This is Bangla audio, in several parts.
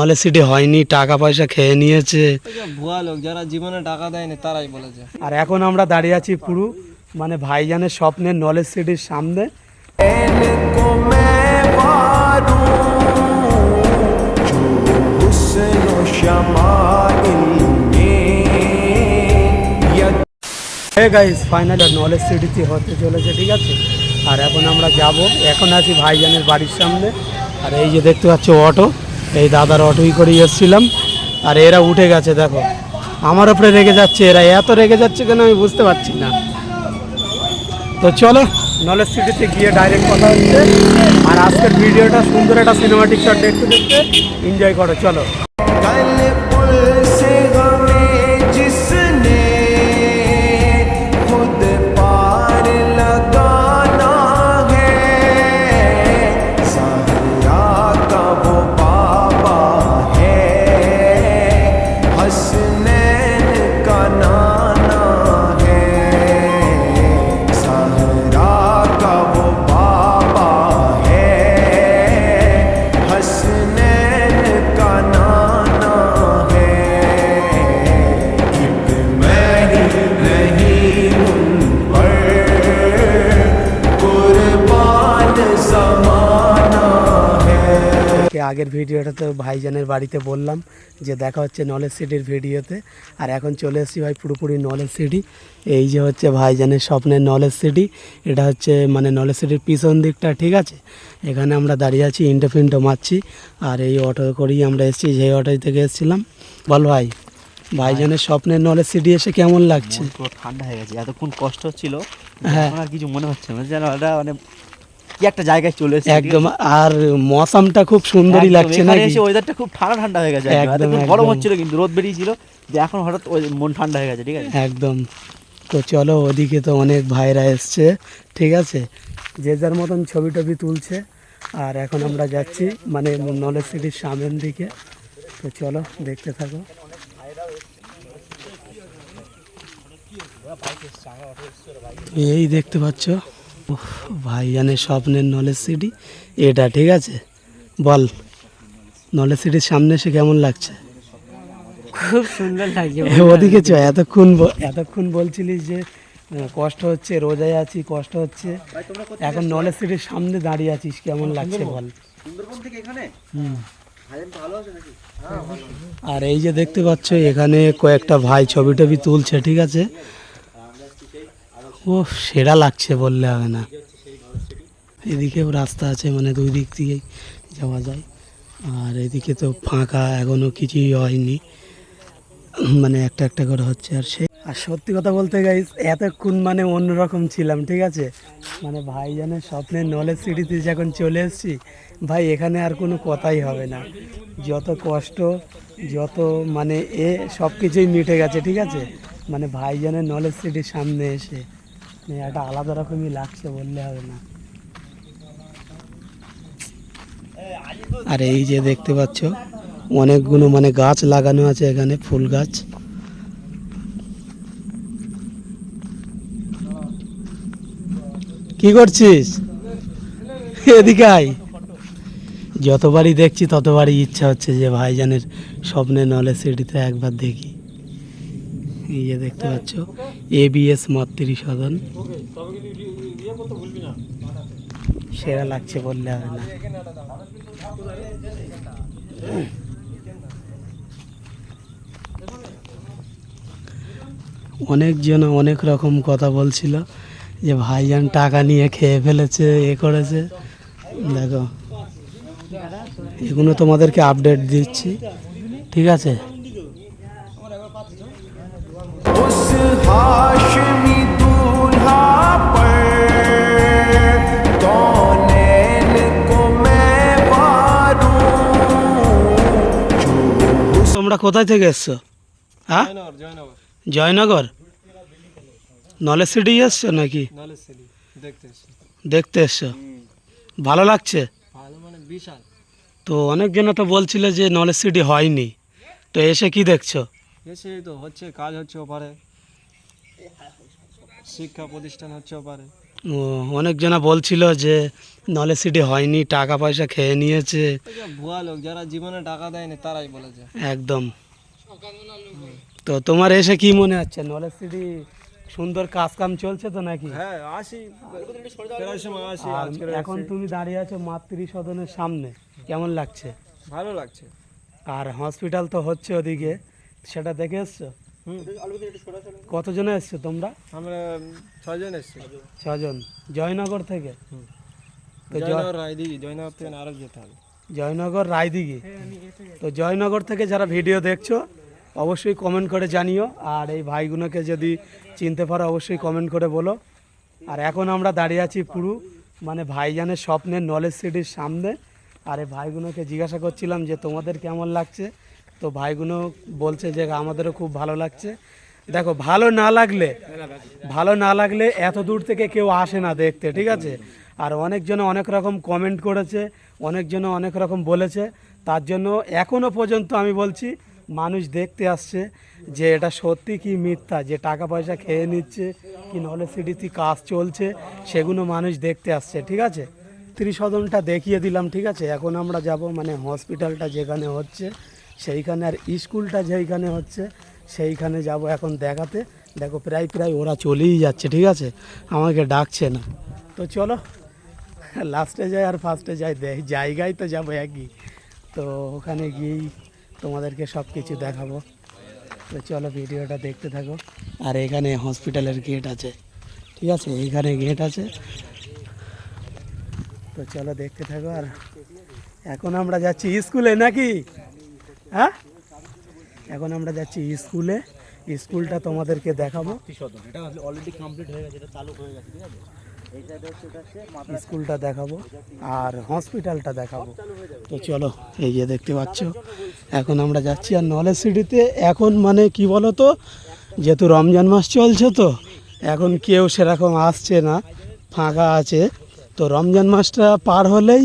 নলেজ সিটি হয়নি টাকা পয়সা খেয়ে নিয়েছে। ভুয়া লোক যারা জীবনে টাকা দেয়নি তারাই বলেছে। আর এখন আমরা দাঁড়িয়ে আছি পুরু মানে ভাইজানের স্বপ্নের নলেজ সিটির সামনে। গাইস ফাইনাল নলেজ সিটিতে হতে চলেছে ঠিক আছে? আর এখন আমরা যাব। এখন আছি ভাইজানের বাড়ির সামনে। আর এই যে দেখতে পাচ্ছ অটো এই দাদার অটোই করে এসেছিলাম। আর এরা উঠে গেছে, দেখো। আমার ওপরে রেগে যাচ্ছে, এরা এত রেগে যাচ্ছে কেন আমি বুঝতে পারছি না। তো চলো, নলেজ সিটিতে গিয়ে ডাইরেক্ট কথা হচ্ছে। আর আজকের ভিডিওটা সুন্দর একটা সিনেমাটিক শট দেখতে দেখতে এনজয় করো, চলো। আগের ভিডিওটাতে ভাইজানের বাড়িতে বললাম যে দেখা হচ্ছে নলেজ সিটির ভিডিওতে। আর এখন চলে এসেছি ভাই পুরোপুরি নলেজ সিটি এই যে হচ্ছে ভাইজানের স্বপ্নের নলেজ সিটি এটা হচ্ছে মানে নলেজ সিটির পিছন দিকটা ঠিক আছে? এখানে আমরা দাঁড়িয়ে আছি ইন্টো ফিন্টো মারছি আর এই অটো করেই আমরা এসেছি যেই অটো থেকে এসেছিলাম। বল ভাই ভাইজানের স্বপ্নের নলেজ সিটি এসে কেমন লাগছে? ঠান্ডা হয়ে গেছে এতক্ষণ কষ্ট হচ্ছিল হ্যাঁ। কিছু মনে হচ্ছে না যেন এটা মানে কি একটা জায়গায় চলে এসেছে একদম আর মৌসামটা খুব সুন্দরই লাগছে না এসে ওয়েদারটা খুব ঠান্ডা ঠান্ডা হয়ে গেছে। একদম। গরম হচ্ছিল কিন্তু রোদ বেরিয়েছিল যে এখন হঠাৎ ওই মন ঠান্ডা হয়ে গেছে ঠিক আছে? একদম। তো চলো ওদিকে তো অনেক ভাইরা এসছে ঠিক আছে? যে যার মতন ছবি টবি তুলছে আর এখন আমরা যাচ্ছি মানে নলেজ সিটির সামনের দিকে। তো চলো দেখতে থাকো। এই দেখতে পাচ্ছ? উফ, ভাইজানের স্বপ্নের নলেজ সিটি এটা ঠিক আছে? বল নলেজ সিটির সামনে এসে কেমন লাগছে? খুব সুন্দর লাগছে ওদিকে চ এতক্ষণ এতক্ষণ বলছিলি যে কষ্ট হচ্ছে রোজায় আছি কষ্ট হচ্ছে। এখন নলেজ সিটির সামনে দাঁড়িয়ে আছিস কেমন লাগছে বল? হুম। আর এই যে দেখতে পাচ্ছ এখানে কয়েকটা ভাই ছবি টবি তুলছে ঠিক আছে? ও সেরা লাগছে বললে হবে না। এদিকেও রাস্তা আছে মানে দুই দিক দিয়েই যাওয়া যায়। আর এদিকে তো ফাঁকা এখনও কিছুই হয়নি। মানে একটা একটা করে হচ্ছে আর সে আর সত্যি কথা বলতে গাইস এতক্ষণ মানে অন্যরকম ছিলাম, ঠিক আছে? মানে ভাইজানের স্বপ্নের নলেজ সিটিতে যখন চলে এসেছি, ভাই, এখানে আর কোনো কথাই হবে না। যত কষ্ট, যত মানে এ সব কিছুই মিটে গেছে, ঠিক আছে? মানে ভাইজানের নলেজ সিটির সামনে এসে। একটা আলাদা রকমই লাগছে, বললে হবে না। আর এই যে দেখতে পাচ্ছ, অনেকগুলো মানে গাছ লাগানো আছে এখানে, ফুল গাছ। কি করছিস? এদিকে যতবারই দেখছি, ততবারই ইচ্ছা হচ্ছে যে ভাইজানের স্বপ্নে নলেজ সিটিতে একবার দেখি। এই যে দেখতে পাচ্ছ এবিএস মাতৃ সদন। সেরা লাগছে বললে হবে না। অনেকজন অনেক রকম কথা বলছিল, যে ভাইজান টাকা নিয়ে খেয়ে ফেলেছে, এ করেছে। দেখো, এগুলো তোমাদেরকে আপডেট দিচ্ছি। ঠিক আছে? हाशमी दूल्हा पर कौनैन को मैं वारूं তোমরা কোথায় থেকে এসছো হ্যাঁ জয়নগর জয়নগর জয়নগর নলেজ সিটি এসছো নাকি নলেজ সিটি দেখতে এসেছি দেখতে এসছো ভালো লাগছে ভালো মানে বিশাল তো অনেকজন তো বলছিল যে নলেজ সিটি হয়নি তো এসে কি দেখছো এসে তো হচ্ছে কাজ হচ্ছে ওপারে শিক্ষা প্রতিষ্ঠান হচ্ছে ওপারে। ও অনেকজনা বলছিল যে নলেজ সিটি হয়নি টাকা পয়সা খেয়ে নিয়েছে। ভুয়া লোক যারা জীবনে টাকা দেয়নি তারাই বলেছে। একদম। তো তোমার এসে কি মনে হচ্ছে? নলেজ সিটি সুন্দর কাজ কাম চলছে তো নাকি? হ্যাঁ আসি। এখন তুমি দাঁড়িয়ে আছো মাতৃ সদনের সামনে। কেমন লাগছে? ভালো লাগছে। আর হসপিটাল তো হচ্ছে ওদিকে সেটা দেখে এসছো? কতজনে এসছো তোমরা? আমরা ছয়জন এসছি। ছজন জয়নগর থেকে? তো জয়নগর রায়দিঘি জয়নগর থেকে আরও যেতে হবে। জয়নগর রায়দিঘি? তো জয়নগর থেকে যারা ভিডিও দেখছ অবশ্যই কমেন্ট করে জানিও। আর এই ভাইগুলোকে যদি চিনতে পারো অবশ্যই কমেন্ট করে বলো। আর এখন আমরা দাঁড়িয়ে আছি পুরু মানে ভাইজানের স্বপ্নের নলেজ সিটির সামনে। আর এই ভাইগুলোকে জিজ্ঞাসা করছিলাম যে তোমাদের কেমন লাগছে? তো ভাইগুলো বলছে যে আমাদেরও খুব ভালো লাগছে। দেখো, ভালো না লাগলে, ভালো না লাগলে এত দূর থেকে কেউ আসে না দেখতে, ঠিক আছে? আর অনেকজনে অনেক রকম কমেন্ট করেছে অনেকজনে অনেক রকম বলেছে। তার জন্য এখনও পর্যন্ত আমি বলছি, মানুষ দেখতে আসছে যে এটা সত্যি কি মিথ্যা, যে টাকা পয়সা খেয়ে নিচ্ছে, কি নলেজ সিটিতে কাজ চলছে, সেগুলো মানুষ দেখতে আসছে, ঠিক আছে? ত্রিশদনটা দেখিয়ে দিলাম, ঠিক আছে? এখন আমরা যাব মানে হসপিটালটা যেখানে হচ্ছে। সেইখানে আর স্কুলটা যেইখানে হচ্ছে, সেইখানে যাব এখন দেখাতে। দেখো, প্রায় প্রায় ওরা চলেই যাচ্ছে, ঠিক আছে? আমাকে ডাকছে না। তো চলো লাস্টে যাই আর ফার্স্টে যাই। জায়গায় তো যাব একই। তো ওখানে গিয়েই তোমাদেরকে সব কিছু দেখাবো। তো চলো, ভিডিওটা দেখতে থাকো। আর এখানে হসপিটালের গেট আছে, ঠিক আছে? এইখানে গেট আছে। তো চলো, দেখতে থাকো। আর এখন আমরা যাচ্ছি স্কুলে নাকি? হ্যাঁ? এখন আমরা যাচ্ছি স্কুলে। স্কুলটা তোমাদেরকে দেখাবো। স্কুলটা দেখাবো আর হসপিটালটা দেখাবো। তো চলো এই যে দেখতে পাচ্ছ এখন আমরা যাচ্ছি আর নলেজ সিটিতে। এখন মানে কি বলো তো যেহেতু রমজান মাস চলছে তো এখন কেউ সেরকম আসছে না ফাঁকা আছে। তো রমজান মাসটা পার হলেই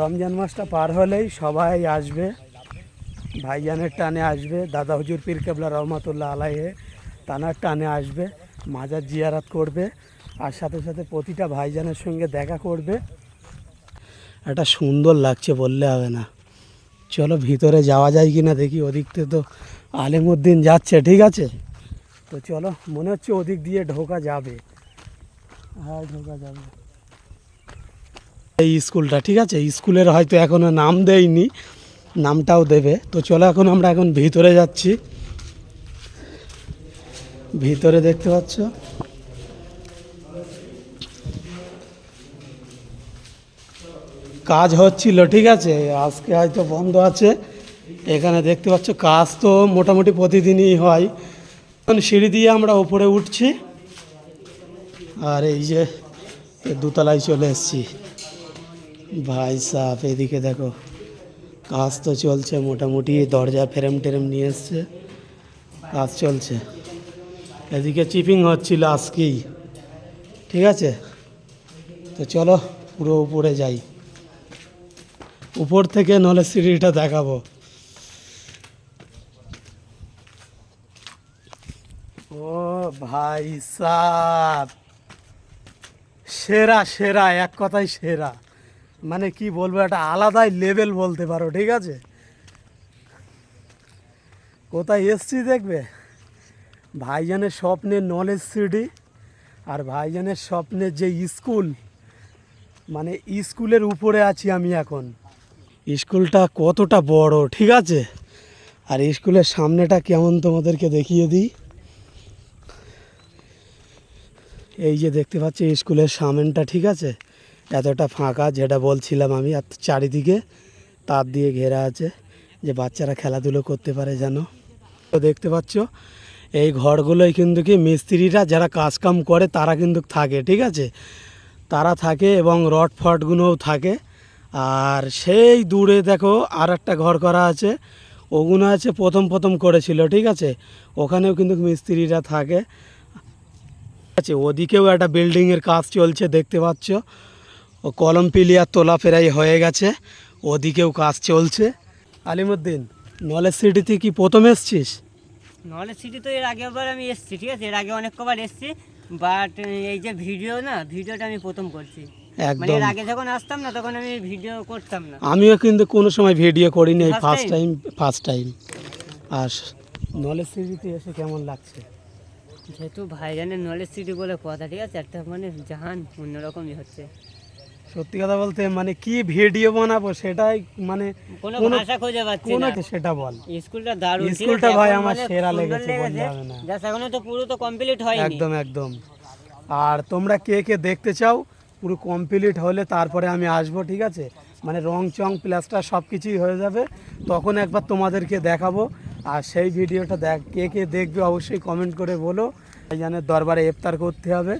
রমজান মাসটা পার হলেই সবাই আসবে। ভাইজানের টানে আসবে, দাদা হুজুর পীর কেবলা রহমাতুল্লাহ আলাইহে তানার টানে আসবে, মাজার জিয়ারাত করবে, আর সাথে সাথে প্রতিটা ভাইজানের সঙ্গে দেখা করবে। এটা সুন্দর লাগছে বললে হবে না। চলো ভিতরে যাওয়া যায় কি না দেখি, ওদিক থেকে তো আলিমুদ্দিন যাচ্ছে, ঠিক আছে? তো চলো, মনে হচ্ছে ওদিক দিয়ে ঢোকা যাবে। হ্যাঁ ঢোকা যাবে। এই স্কুলটা, ঠিক আছে? স্কুলের হয়তো এখনও নাম দেয়নি। নামটাও দেবে। তো চলো এখন আমরা এখন ভিতরে যাচ্ছি। ভিতরে দেখতে পাচ্ছ? কাজ হচ্ছিল, ঠিক আছে? আজকে হয়তো বন্ধ আছে। এখানে দেখতে পাচ্ছ, কাজ তো মোটামুটি প্রতিদিনই হয়। সিঁড়ি দিয়ে আমরা ওপরে উঠছি। আর এই যে দোতলায় চলে এসেছি। ভাই সাহ এদিকে দেখো। কাজ তো চলছে মোটামুটি, দরজা ফ্রেম টেরেম নিয়ে এসছে। কাজ চলছে। এদিকে চিপিং হচ্ছিল আজকেই। ঠিক আছে? তো চলো, পুরো উপরে যাই। উপর থেকে নলেজ সিটিটা দেখাবো। ও ভাই সাহ সেরা সেরা, এক কথাই সেরা। মানে কি বলব, একটা আলাদাই লেভেল বলতে পারো, ঠিক আছে? কোথায় এসছি দেখবে? ভাইজানের স্বপ্নের নলেজ সিটি আর ভাইজানের স্বপ্নের যে স্কুল মানে স্কুলের উপরে আছি আমি এখন। স্কুলটা কতটা বড়, ঠিক আছে? আর স্কুলের সামনেটা কেমন তোমাদেরকে দেখিয়ে দিই। এই যে দেখতে পাচ্ছি স্কুলের সামনেটা, ঠিক আছে? এতটা ফাঁকা যেটা বলছিলাম আমি, আর চারিদিকে তার দিয়ে ঘেরা আছে যে বাচ্চারা খেলাধুলো করতে পারে যেন। তো দেখতে পাচ্ছ, এই ঘরগুলোই কিন্তু কি মিস্ত্রিরা যারা কাজকাম করে তারা কিন্তু থাকে, ঠিক আছে? তারা থাকে এবং রড ফটগুলোও থাকে। আর সেই দূরে দেখো আর একটা ঘর করা আছে, ওগুলো আছে প্রথম প্রথম করেছিল, ঠিক আছে? ওখানেও কিন্তু মিস্ত্রিরা থাকে। আছে, ওদিকেও একটা বিল্ডিংয়ের কাজ চলছে, দেখতে পাচ্ছ। ও কলম পিলিয়ার তোলা ফেরাই হয়ে গেছে ওদিকেও কাজ চলছে। আলিমুদ্দিন নলেজ সিটিতে কি প্রথম এসছিস? নলেজ সিটি তো এর আগেবার আমি এসেছি ঠিক আছে? এর আগে অনেক কবার এসেছি বাট এই যে ভিডিও না ভিডিওটা আমি প্রথম করছি। মানে একদম। এর আগে যখন আসতাম না তখন আমি ভিডিও করতাম না। আমিও কিন্তু কোনো সময় ভিডিও করিনি এই ফার্স্ট টাইম ফার্স্ট টাইম আর নলেজ সিটিতে এসে কেমন লাগছে? যেহেতু ভাইজানের নলেজ সিটি বলে কথা ঠিক আছে? একটা মানে জাহান অন্যরকমই হচ্ছে। সত্যি কথা বলতে মানে কি ভিডিও বানাবো সেটাই মানে কোনো ভাষা খুঁজে পাচ্ছি কোনো না। সেটা বল। স্কুলটা দারুণ স্কুলটা ভাই আমার মানে সেরা লেগেছে, হবে না। জাস্ট এখনও তো পুরো তো কমপ্লিট হয়নি। একদম একদম। আর তোমরা কে কে দেখতে চাও পুরো কমপ্লিট হলে তারপরে আমি আসব ঠিক আছে? মানে রং চং প্লাস্টার সব কিছুই হয়ে যাবে। তখন একবার তোমাদেরকে দেখাবো। আর সেই ভিডিওটা দেখ কে কে দেখবে অবশ্যই কমেন্ট করে বলো। ভাইজানের দরবারে ইফতার করতে হবে।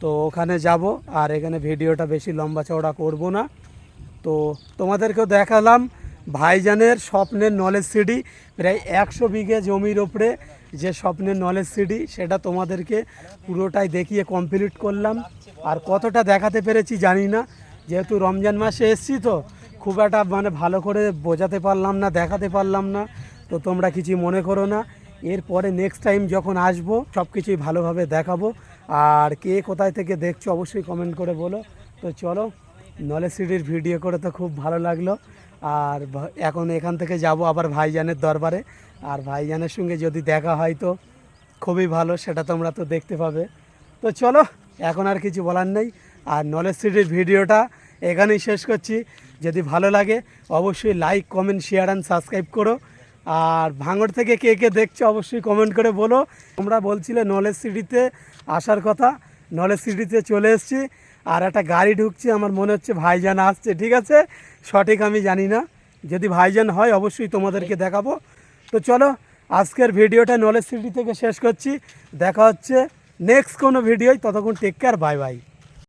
তো ওখানে যাব, আর এখানে ভিডিওটা বেশি লম্বা চওড়া করব না। তো তোমাদেরকেও দেখালাম ভাইজানের স্বপ্নের নলেজ সিডি প্রায় একশো বিঘে জমির ওপরে যে স্বপ্নের নলেজ সিডি সেটা তোমাদেরকে পুরোটাই দেখিয়ে কমপ্লিট করলাম। আর কতটা দেখাতে পেরেছি জানি না, যেহেতু রমজান মাসে এসছি তো, খুব একটা মানে ভালো করে বোঝাতে পারলাম না, দেখাতে পারলাম না, তো তোমরা কিছু মনে করো না। এরপরে নেক্সট টাইম যখন আসব সব কিছুই ভালোভাবে দেখাবো। আর কে কোথায় থেকে দেখছ অবশ্যই কমেন্ট করে বলো। তো চলো, নলেজ সিটির ভিডিও করে তো খুব ভালো লাগল। আর এখন এখান থেকে যাব আবার ভাইজানের দরবারে। আর ভাইজানের সঙ্গে যদি দেখা হয় তো খুবই ভালো, সেটা তোমরা তো দেখতে পাবে। তো চলো, এখন আর কিছু বলার নেই। আর নলেজ সিটির ভিডিওটা এখানেই শেষ করছি। যদি ভালো লাগে, অবশ্যই like comment share and subscribe করো। আর ভাঙড় থেকে কে কে দেখছ অবশ্যই কমেন্ট করে বলো। তোমরা বলছিলে নলেজ সিটিতে আসার কথা, নলেজ সিটিতে চলে এসেছি। আর একটা গাড়ি ঢুকছে, আমার মনে হচ্ছে ভাইজান আসছে, ঠিক আছে? সঠিক আমি জানি না। যদি ভাইজান হয়, অবশ্যই তোমাদেরকে দেখাবো। তো চলো, আজকের ভিডিওটা নলেজ সিটি থেকে শেষ করছি। দেখা হচ্ছে নেক্সট কোনো ভিডিওয়। ততক্ষণ টেক কেয়ার বাই বাই